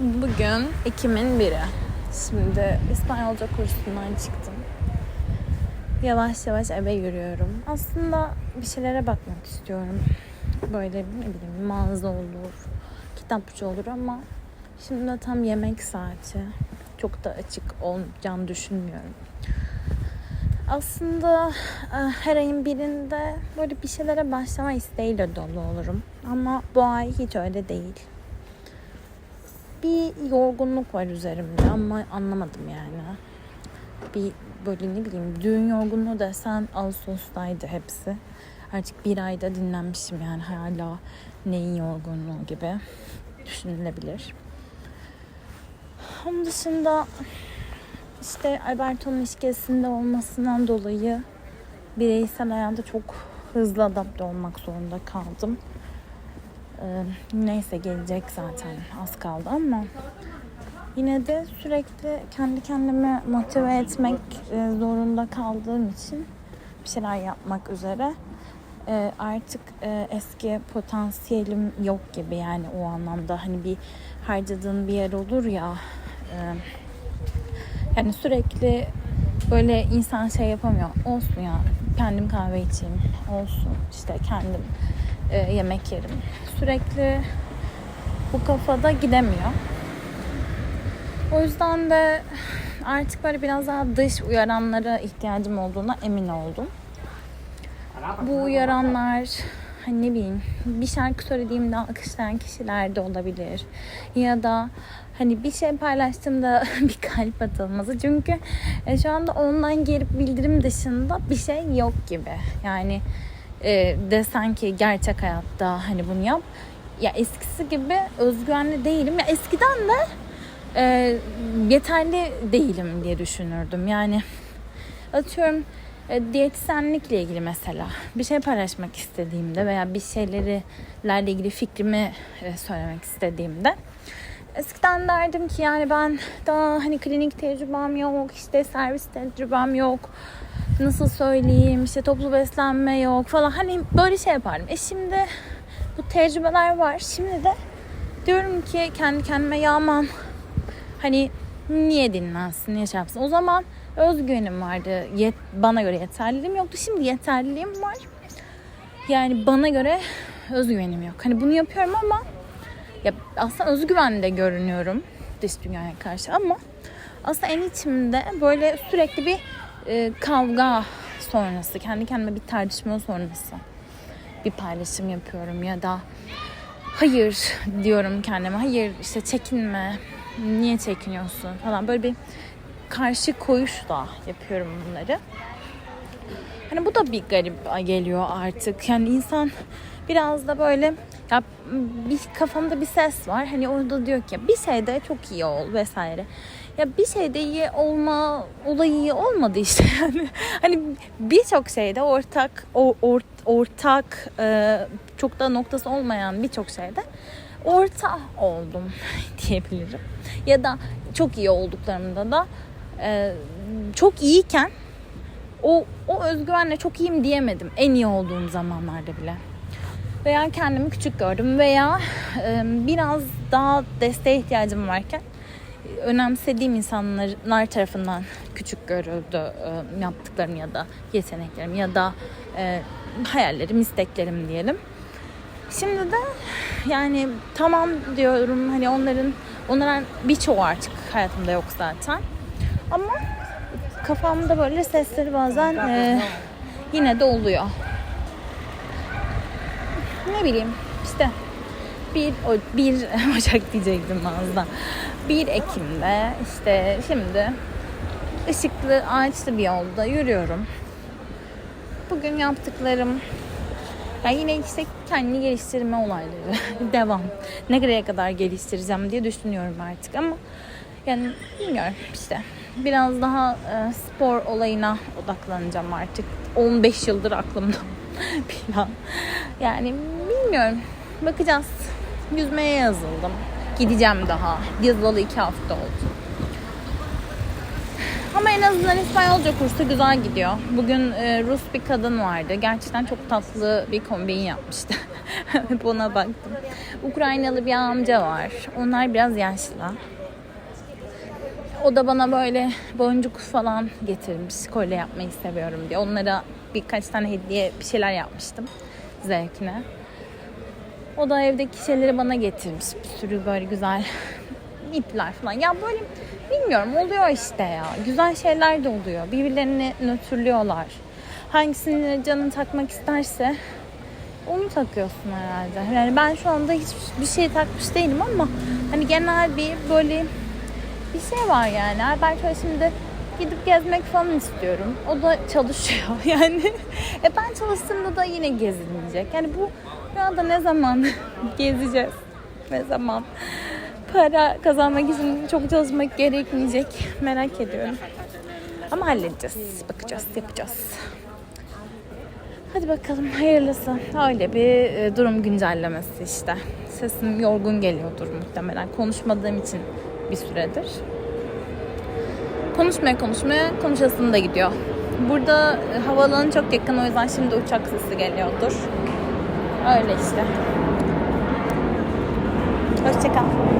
Bugün Ekim'in biri. Şimdi İspanyolca kursundan çıktım. Yavaş yavaş eve yürüyorum. Aslında bir şeylere bakmak istiyorum. Böyle ne bileyim mağaza olur, kitapçı olur ama şimdi de tam yemek saati. Çok da açık olacağını düşünmüyorum. Aslında e, her ayın birinde böyle bir şeylere başlama isteğiyle dolu olurum. Ama bu ay hiç öyle değil bir yorgunluk var üzerimde ama anlamadım yani. Bir böyle ne bileyim düğün yorgunluğu desen Ağustos'taydı hepsi. Artık bir ayda dinlenmişim yani hala neyin yorgunluğu gibi düşünülebilir. Onun dışında işte Alberto'nun ilişkisinde olmasından dolayı bireysel hayata çok hızlı adapte olmak zorunda kaldım. Ee, neyse gelecek zaten. Az kaldı ama yine de sürekli kendi kendimi motive etmek e, zorunda kaldığım için bir şeyler yapmak üzere. E, artık e, eski potansiyelim yok gibi yani o anlamda. Hani bir harcadığın bir yer olur ya e, yani sürekli böyle insan şey yapamıyor. Olsun ya kendim kahve içeyim olsun. İşte kendim e, yemek yerim. Sürekli bu kafada gidemiyor. O yüzden de artık böyle biraz daha dış uyaranlara ihtiyacım olduğuna emin oldum. Bu uyaranlar hani ne bileyim bir şarkı söylediğimde alkışlayan kişiler de olabilir. Ya da hani bir şey paylaştığımda bir kalp atılması. Çünkü e, şu anda online geri bildirim dışında bir şey yok gibi. Yani e, desen ki gerçek hayatta hani bunu yap. Ya eskisi gibi özgüvenli değilim. Ya eskiden de e, yeterli değilim diye düşünürdüm. Yani atıyorum e, diyetisyenlikle ilgili mesela bir şey paylaşmak istediğimde veya bir şeylerle ilgili fikrimi e, söylemek istediğimde eskiden derdim ki yani ben daha hani klinik tecrübem yok, işte servis tecrübem yok nasıl söyleyeyim işte toplu beslenme yok falan hani böyle şey yapardım. E şimdi bu tecrübeler var. Şimdi de diyorum ki kendi kendime ya aman hani niye dinlensin niye şey yapsın. O zaman özgüvenim vardı. Yet, bana göre yeterliliğim yoktu. Şimdi yeterliliğim var. Yani bana göre özgüvenim yok. Hani bunu yapıyorum ama ya aslında özgüvenli görünüyorum dış dünyaya karşı ama aslında en içimde böyle sürekli bir e, kavga sonrası, kendi kendime bir tartışma sonrası bir paylaşım yapıyorum ya da hayır diyorum kendime. Hayır işte çekinme. Niye çekiniyorsun falan böyle bir karşı koyuşla yapıyorum bunları. Hani bu da bir garip geliyor artık. Yani insan biraz da böyle ya bir kafamda bir ses var. Hani orada diyor ki bir şeyde çok iyi ol vesaire. Ya bir şeyde iyi olma olayı iyi olmadı işte yani. Hani birçok şeyde ortak or, ortak e, çok da noktası olmayan birçok şeyde orta oldum diyebilirim. Ya da çok iyi olduklarımda da e, çok iyiyken o, o özgüvenle çok iyiyim diyemedim en iyi olduğum zamanlarda bile. Veya kendimi küçük gördüm veya e, biraz daha desteğe ihtiyacım varken önemsediğim insanlar tarafından küçük görüldü e, yaptıklarım ya da yeteneklerim ya da e, hayallerim, isteklerim diyelim. Şimdi de yani tamam diyorum hani onların onların birçoğu artık hayatımda yok zaten. Ama kafamda böyle sesleri bazen e, yine de oluyor. Ne bileyim işte bir, bir Ocak diyecektim aslında. 1 Ekim'de işte şimdi ışıklı ağaçlı bir yolda yürüyorum. Bugün yaptıklarım yani yine işte kendini geliştirme olayları devam. Ne kadar kadar geliştireceğim diye düşünüyorum artık ama yani bilmiyorum işte biraz daha e, spor olayına odaklanacağım artık. 15 yıldır aklımda plan. Yani bilmiyorum. Bakacağız. Yüzmeye yazıldım. Gideceğim daha. Yazalı iki hafta oldu. Ama en azından İspanyolca kursu güzel gidiyor. Bugün e, Rus bir kadın vardı. Gerçekten çok tatlı bir kombin yapmıştı. Ona baktım. Ukraynalı bir amca var. Onlar biraz yaşlı. O da bana böyle boncuk falan getirmiş. Kolye yapmayı seviyorum diye. Onlara birkaç tane hediye bir şeyler yapmıştım. Zevkine. O da evdeki şeyleri bana getirmiş. Bir sürü böyle güzel ipler falan. Ya böyle bilmiyorum oluyor işte ya. Güzel şeyler de oluyor. Birbirlerini nötrlüyorlar. Hangisini canın takmak isterse onu takıyorsun herhalde. Yani ben şu anda hiçbir şey takmış değilim ama hani genel bir böyle bir şey var yani. Albert Hall şimdi gidip gezmek falan istiyorum. O da çalışıyor yani. e ben çalıştığımda da yine gezilecek. Yani bu dünyada ne zaman gezeceğiz? Ne zaman? Para kazanmak için çok çalışmak gerekmeyecek. Merak ediyorum. Ama halledeceğiz. Bakacağız, yapacağız. Hadi bakalım hayırlısı. Öyle bir e, durum güncellemesi işte. Sesim yorgun geliyordur muhtemelen. Konuşmadığım için bir süredir. Konuşmaya konuşmaya konuşasım da gidiyor. Burada e, havaalanı çok yakın o yüzden şimdi uçak sesi geliyordur. Öyle işte. Hoşçakal.